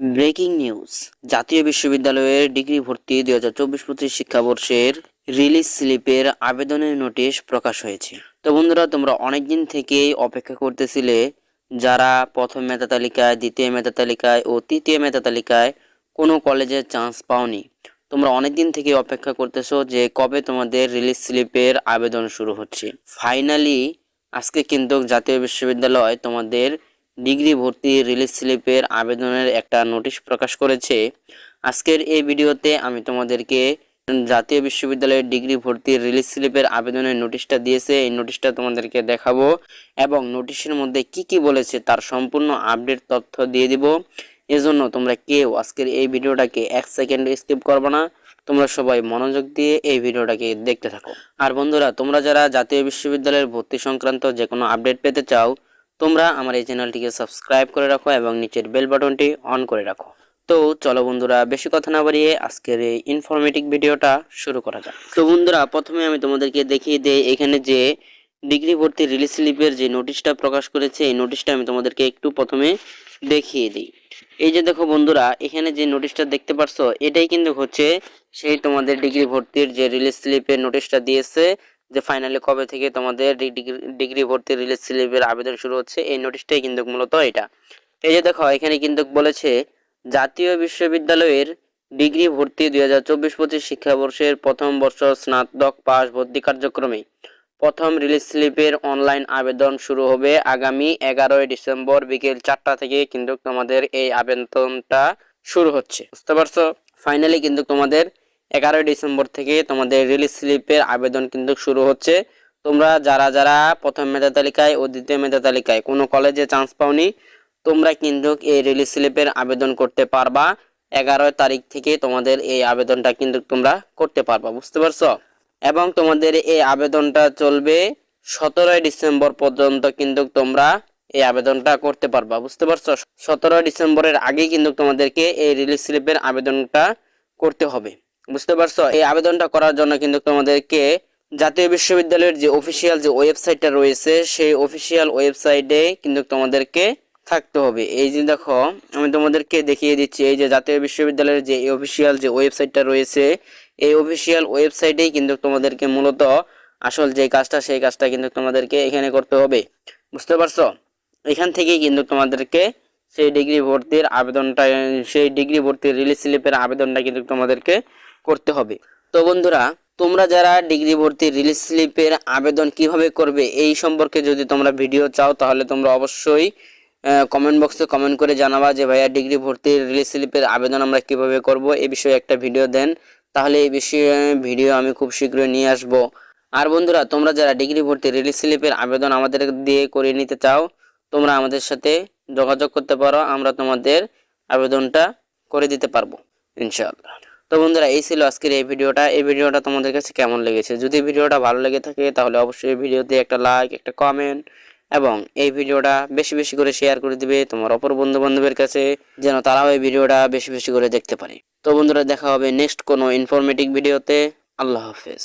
Breaking news. জাতীয় বিশ্ববিদ্যালয়ের degree ভর্তি দুই হাজার চব্বিশ পঁচিশ শিক্ষাবর্ষের রিলিজ স্লিপের আবেদনের নোটিশ প্রকাশ হয়েছে। তো বন্ধুরা, তোমরা অনেকদিন থেকেই অপেক্ষা করতেছিলে যারা প্রথম মেধা তালিকায়, দ্বিতীয় মেধা তালিকায় ও তৃতীয় মেধা তালিকায় কোনো কলেজে চান্স পাওনি। তোমরা অনেকদিন থেকে অপেক্ষা করতেছো যে কবে তোমাদের রিলিজ স্লিপের আবেদন শুরু হচ্ছে। ফাইনালি আজকে কিন্তু জাতীয় বিশ্ববিদ্যালয় তোমাদের ডিগ্রি ভর্তি রিলিজ স্লিপের আবেদনের একটা নোটিশ প্রকাশ করেছে। আজকের এই ভিডিওতে আমি তোমাদেরকে জাতীয় বিশ্ববিদ্যালয়ের ডিগ্রি ভর্তি রিলিজ স্লিপের আবেদনের নোটিশটা দিয়েছে। এই নোটিশটা তোমাদেরকে দেখাবো এবং নোটিশের মধ্যে কি কি বলেছে তার সম্পূর্ণ আপডেট তথ্য দিয়ে দিব। এজন্য তোমরা কেউ আজকের এই ভিডিওটাকে এক সেকেন্ড স্কিপ করবে না। তোমরা সবাই মনোযোগ দিয়ে এই ভিডিওটাকে দেখতে থাকো। আর বন্ধুরা, তোমরা যারা জাতীয় বিশ্ববিদ্যালয়ের ভর্তি সংক্রান্ত যে কোনো আপডেট পেতে চাও তোমরা আমার এই চ্যানেলটিকে সাবস্ক্রাইব করে রাখো এবং নিচের বেল বাটনটি অন করে রাখো। তো চলো বন্ধুরা, বেশি কথা না বাড়িয়ে আজকের এই ইনফরমেটিভ ভিডিওটা শুরু করা যাক। তো বন্ধুরা, প্রথমে আমি তোমাদেরকে দেখিয়ে দেই এখানে যে ডিগ্রি ভর্তি রিলিজ স্লিপের যে নোটিশটা প্রকাশ করেছে, এই নোটিশটা আমি তোমাদেরকে একটু প্রথমে দেখিয়ে দিই। এই যে দেখো বন্ধুরা, এখানে যে নোটিশটা দেখতে পারছ, এটাই কিন্তু হচ্ছে সেই তোমাদের ডিগ্রি ভর্তির যে রিলিজ স্লিপের নোটিশটা দিয়েছে। যে ফাইনালি কবে থেকে তোমাদের ডিগ্রি ভর্তি রিলিজ স্লিপের আবেদন শুরু হচ্ছে, এই নোটিশটাই কিন্তু মূলত এটা। এই যে দেখো, এখানে কিন্তু বলেছে, জাতীয় বিশ্ববিদ্যালয়ের ডিগ্রি ভর্তি দুই হাজার চব্বিশ পঁচিশ শিক্ষাবর্ষের প্রথম বর্ষ স্নাতক পাস ভর্তি কার্যক্রমে প্রথম রিলিজ স্লিপের অনলাইন আবেদন শুরু হবে আগামী এগারোই ডিসেম্বর বিকেল চারটা থেকে কিন্তু তোমাদের এই আবেদনটা শুরু হচ্ছে। বুঝতে পারছ? ফাইনালি কিন্তু তোমাদের এগারোই ডিসেম্বর থেকে তোমাদের রিলিজ স্লিপের আবেদন কিন্তু শুরু হচ্ছে। তোমরা যারা যারা প্রথম মেধা তালিকায় ও দ্বিতীয় মেধা তালিকায় কোনো কলেজে চান্স পাওনি, তোমরা কিন্তু এই রিলিজ স্লিপের আবেদন করতে পারবা। এগারো তারিখ থেকে তোমাদের এই আবেদনটা কিন্তু তোমরা করতে পারবা, বুঝতে পারছ? এবং তোমাদের এই আবেদনটা চলবে সতেরোই ডিসেম্বর পর্যন্ত কিন্তু তোমরা এই আবেদনটা করতে পারবা, বুঝতে পারছ? সতেরোই ডিসেম্বরের আগে কিন্তু তোমাদেরকে এই রিলিজ স্লিপের আবেদনটা করতে হবে। বুঝতে পারছ? এই আবেদনটা করার জন্য কিন্তু তোমাদেরকে জাতীয় বিশ্ববিদ্যালয়ের যে অফিসিয়াল যে ওয়েবসাইটটা রয়েছে, সেই অফিসিয়াল ওয়েবসাইটে কিন্তু তোমাদেরকে থাকতে হবে। এই যে দেখো, আমি তোমাদেরকে দেখিয়ে দিচ্ছি, এই যে জাতীয় বিশ্ববিদ্যালয়ের যে অফিসিয়াল যে ওয়েবসাইটটা রয়েছে, এই অফিসিয়াল ওয়েবসাইটেই কিন্তু তোমাদেরকে মূলত আসল যে কাজটা, সেই কাজটা কিন্তু তোমাদেরকে এখানে করতে হবে। বুঝতে পারছ? এখান থেকেই কিন্তু তোমাদেরকে সেই ডিগ্রি ভর্তির আবেদনটা, সেই ডিগ্রি ভর্তির রিলিজ স্লিপের আবেদনটা কিন্তু তোমাদেরকে করতে হবে। তো বন্ধুরা, তোমরা যারা ডিগ্রি ভর্তির রিলিজ স্লিপের আবেদন কীভাবে করবে এই সম্পর্কে যদি তোমরা ভিডিও চাও, তাহলে তোমরা অবশ্যই কমেন্ট বক্সে কমেন্ট করে জানাবা যে, ভাইয়া, ডিগ্রি ভর্তির রিলিজ স্লিপের আবেদন আমরা কীভাবে করব? এ বিষয়ে একটা ভিডিও দেন। তাহলে এই বিষয়ে ভিডিও আমি খুব শীঘ্রই নিয়ে আসব। আর বন্ধুরা, তোমরা যারা ডিগ্রি ভর্তি রিলিজ স্লিপের আবেদন আমাদের দিয়ে করে নিতে চাও, তোমরা আমাদের সাথে যোগাযোগ করতে পারো। আমরা তোমাদের আবেদনটা করে দিতে পারব, ইনশাআল্লাহ। তো বন্ধুরা, এই ছিল আজকের এই ভিডিওটা। এই ভিডিওটা তোমাদের কাছে কেমন লেগেছে? যদি ভিডিওটা ভালো লেগে থাকে, তাহলে অবশ্যই ভিডিওতে একটা লাইক একটা কমেন্ট এবং এই ভিডিওটা বেশি বেশি করে শেয়ার করে দিবে তোমার অপর বন্ধু বান্ধবের কাছে, যেন তারাও এই ভিডিওটা বেশি বেশি করে দেখতে পারে। তো বন্ধুরা, দেখা হবে নেক্সট কোনো ইনফরমেটিভ ভিডিওতে আল্লাহ হাফেজ।